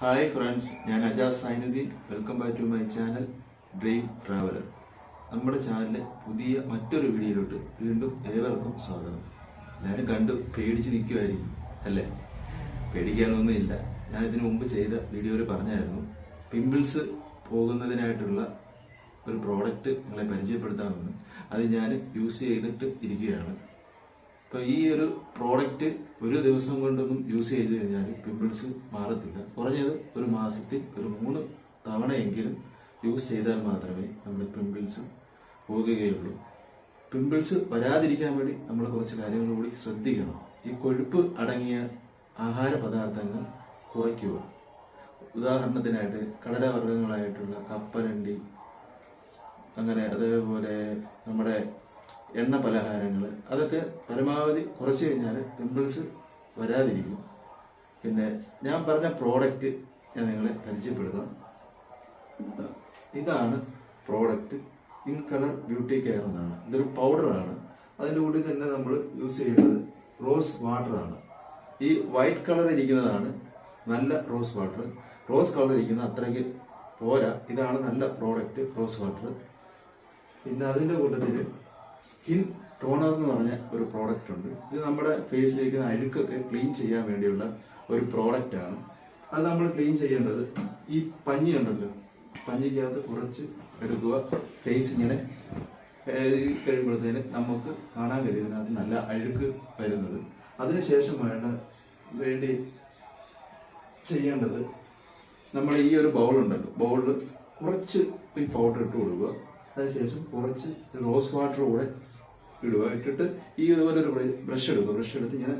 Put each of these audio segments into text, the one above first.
Hi friends ഞാൻ Ajas Zainuddin. Welcome back to my channel dream traveller നമ്മുടെ ചാനലിലെ പുതിയ മറ്റൊരു വീഡിയോയിലോട്ട് വീണ്ടും ഏവർക്കും സ്വാഗതം. എല്ലാവരും കണ്ടു പേടിച്ച് നിൽക്കുമായിരിക്കും അല്ലേ? പേടിക്കാനൊന്നുമില്ല. ഞാൻ ഇതിനു മുമ്പ് ചെയ്ത വീഡിയോയിൽ പറഞ്ഞായിരുന്നു പിമ്പിൾസ് പോകുന്നതിനായിട്ടുള്ള ഒരു പ്രോഡക്റ്റ് നിങ്ങളെ പരിചയപ്പെടുത്താമെന്ന്. അത് ഞാൻ യൂസ് ചെയ്തിട്ട് ഇരിക്കുകയാണ്. അപ്പോൾ ഈ ഒരു പ്രോഡക്റ്റ് ഒരു ദിവസം കൊണ്ടൊന്നും യൂസ് ചെയ്ത് കഴിഞ്ഞാൽ പിമ്പിൾസ് മാറത്തില്ല. കുറഞ്ഞത് ഒരു മാസത്തിൽ ഒരു മൂന്ന് തവണയെങ്കിലും യൂസ് ചെയ്താൽ മാത്രമേ നമ്മുടെ പിമ്പിൾസ് പോകുകയുള്ളൂ. പിമ്പിൾസ് വരാതിരിക്കാൻ വേണ്ടി നമ്മൾ കുറച്ച് കാര്യങ്ങൾ കൂടി ശ്രദ്ധിക്കണം. ഈ കൊഴുപ്പ് അടങ്ങിയ ആഹാര പദാർത്ഥങ്ങൾ കുറയ്ക്കുക. ഉദാഹരണത്തിനായിട്ട് കടലവർഗങ്ങളായിട്ടുള്ള കപ്പലണ്ടി അങ്ങനെ അതേപോലെ നമ്മുടെ എണ്ണ പലഹാരങ്ങൾ അതൊക്കെ പരമാവധി കുറച്ച് കഴിഞ്ഞാൽ പിമ്പിൾസ് വരാതിരിക്കും. പിന്നെ ഞാൻ പറഞ്ഞ പ്രോഡക്റ്റ് ഞാൻ നിങ്ങളെ പരിചയപ്പെടുത്താം. ഇതാണ് product in colour beauty care എന്നാണ്. ഇതൊരു പൗഡറാണ് അതിന്റെ കൂടി തന്നെ നമ്മൾ യൂസ് ചെയ്യുന്നത് റോസ് വാട്ടറാണ് ഈ വൈറ്റ് കളർ ഇരിക്കുന്നതാണ് നല്ല റോസ് വാട്ടർ റോസ് കളർ ഇരിക്കുന്ന അത്രയ്ക്ക് പോരാ. ഇതാണ് നല്ല പ്രോഡക്റ്റ് റോസ് വാട്ടർ പിന്നെ അതിന്റെ കൂട്ടത്തിൽ സ്കിൻ ടോണർ എന്ന് പറഞ്ഞ ഒരു പ്രോഡക്റ്റ് ഉണ്ട്. ഇത് നമ്മുടെ ഫേസിലിരിക്കുന്ന അഴുക്കൊക്കെ ക്ലീൻ ചെയ്യാൻ വേണ്ടിയുള്ള ഒരു പ്രോഡക്റ്റ് ആണ്. അത് നമ്മൾ ക്ലീൻ ചെയ്യേണ്ടത് ഈ പഞ്ഞി ഉണ്ടല്ലോ. പഞ്ഞിക്കകത്ത് കുറച്ച് എടുക്കുക. ഫേസ് ഇങ്ങനെ കഴിയുമ്പോഴത്തേന് നമുക്ക് കാണാൻ കഴിയും അത് നല്ല അഴുക്ക് വരുന്നത്. അതിനുശേഷം വേണ്ട വേണ്ടി ചെയ്യേണ്ടത് നമ്മൾ ഈ ഒരു ബൗൾ ഉണ്ടല്ലോ. ബൗളിൽ കുറച്ച് ഈ പൗഡർ ഇട്ട് കൊടുക്കുക. അതിനുശേഷം കുറച്ച് റോസ് വാട്ടർ കൂടെ ഇടുക. ഇട്ടിട്ട് ഈ ഇതുപോലെ ഒരു ബ്രഷ് എടുക്കുക. ബ്രഷ് എടുത്ത് ഇങ്ങനെ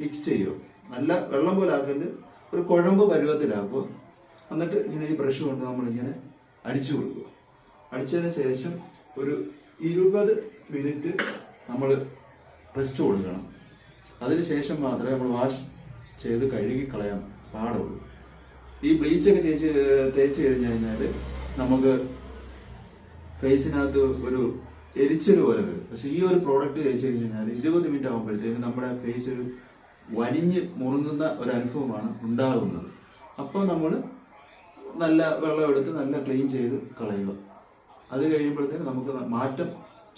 മിക്സ് ചെയ്യുക. നല്ല വെള്ളം പോലെ ആക്കൽ ഒരു കുഴമ്പ് പരുവത്തിലാക്കുക എന്നിട്ട് ഇങ്ങനെ ഈ ബ്രഷ് കൊണ്ട് നമ്മളിങ്ങനെ അടിച്ചു കൊടുക്കുക. അടിച്ചതിന് ശേഷം ഒരു ഇരുപത് മിനിറ്റ് നമ്മൾ റെസ്റ്റ് കൊടുക്കണം. അതിന് ശേഷം മാത്രമേ നമ്മൾ വാഷ് ചെയ്ത് കഴുകി കളയാൻ പാടുള്ളൂ. ഈ ബ്ലീച്ചൊക്കെ ചേച്ച് തേച്ച് കഴിഞ്ഞ് കഴിഞ്ഞാൽ നമുക്ക് ഫേസിനകത്ത് ഒരു എരിച്ചൊരു പോലെ വരും. പക്ഷെ ഈ ഒരു പ്രോഡക്റ്റ് കഴിച്ചു കഴിഞ്ഞാൽ ഇരുപത് മിനിറ്റ് ആകുമ്പോഴത്തേക്ക് നമ്മുടെ ഫേസ് ഒരു വലിഞ്ഞ് മുറുങ്ങുന്ന ഒരു അനുഭവമാണ് ഉണ്ടാകുന്നത്. അപ്പോൾ നമ്മൾ നല്ല വെള്ളം എടുത്ത് നല്ല ക്ലീൻ ചെയ്ത് കളയുക. അത് കഴിയുമ്പോഴത്തേക്ക് നമുക്ക് മാറ്റം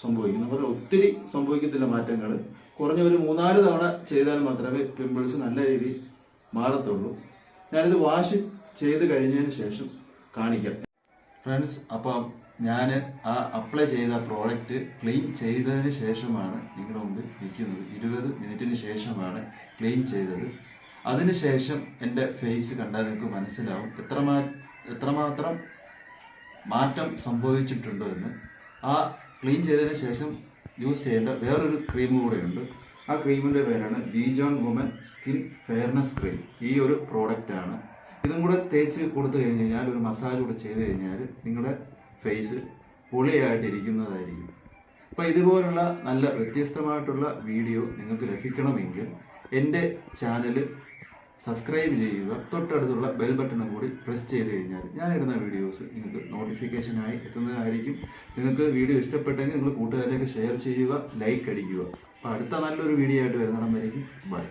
സംഭവിക്കും. നമ്മൾ ഒത്തിരി സംഭവിക്കത്തില്ല മാറ്റങ്ങൾ കുറഞ്ഞ ഒരു മൂന്നാൽ തവണ ചെയ്താൽ മാത്രമേ പിമ്പിൾസ് നല്ല രീതിയിൽ മാറത്തുള്ളൂ. ഞാനിത് വാഷ് ചെയ്ത് കഴിഞ്ഞതിന് ശേഷം കാണിക്കാം. ഫ്രണ്ട്സ് അപ്പം ഞാൻ ആ അപ്ലൈ ചെയ്ത പ്രോഡക്റ്റ് ക്ലീൻ ചെയ്തതിന് ശേഷമാണ് നിങ്ങളുടെ മുമ്പിൽ നിൽക്കുന്നത്. ഇരുപത് മിനിറ്റിന് ശേഷമാണ് ക്ലീൻ ചെയ്തത്. അതിനുശേഷം എന്റെ ഫേസ് കണ്ടാൽ നിങ്ങൾക്ക് മനസ്സിലാവും എത്രമാ എത്രമാത്രം മാറ്റം സംഭവിച്ചിട്ടുണ്ടോ എന്ന്. ആ ക്ലീൻ ചെയ്തതിന് ശേഷം യൂസ് ചെയ്യേണ്ട വേറൊരു ക്രീം കൂടെയുണ്ട് ആ ക്രീമിന്റെ പേരാണ് ബീജോൺ വുമൻ സ്കിൻ ഫെയർനെസ് ക്രീം ഈ ഒരു പ്രോഡക്റ്റാണ് ഇതും കൂടെ തേച്ച് കൊടുത്തു കഴിഞ്ഞ് കഴിഞ്ഞാൽ ഒരു മസാജ് കൂടെ ചെയ്ത് കഴിഞ്ഞാൽ നിങ്ങളുടെ ഫേസ് പൊളിയായിട്ടിരിക്കുന്നതായിരിക്കും. അപ്പോൾ ഇതുപോലുള്ള നല്ല വ്യത്യസ്തമായിട്ടുള്ള വീഡിയോ നിങ്ങൾക്ക് ലഭിക്കണമെങ്കിൽ എന്റെ ചാനൽ സബ്സ്ക്രൈബ് ചെയ്യുക തൊട്ടടുത്തുള്ള ബെൽ ബട്ടണും കൂടി പ്രസ് ചെയ്ത് കഴിഞ്ഞാൽ ഞാൻ ഇടുന്ന വീഡിയോസ് നിങ്ങൾക്ക് നോട്ടിഫിക്കേഷനായി എത്തുന്നതായിരിക്കും. നിങ്ങൾക്ക് വീഡിയോ ഇഷ്ടപ്പെട്ടെങ്കിൽ നിങ്ങൾ കൂട്ടുകാരിലേക്ക് ഷെയർ ചെയ്യുക ലൈക്ക് അടിക്കുക. അപ്പോൾ അടുത്ത നല്ലൊരു വീഡിയോ ആയിട്ട് വരുന്നിടം വരയ്ക്കും ബൈ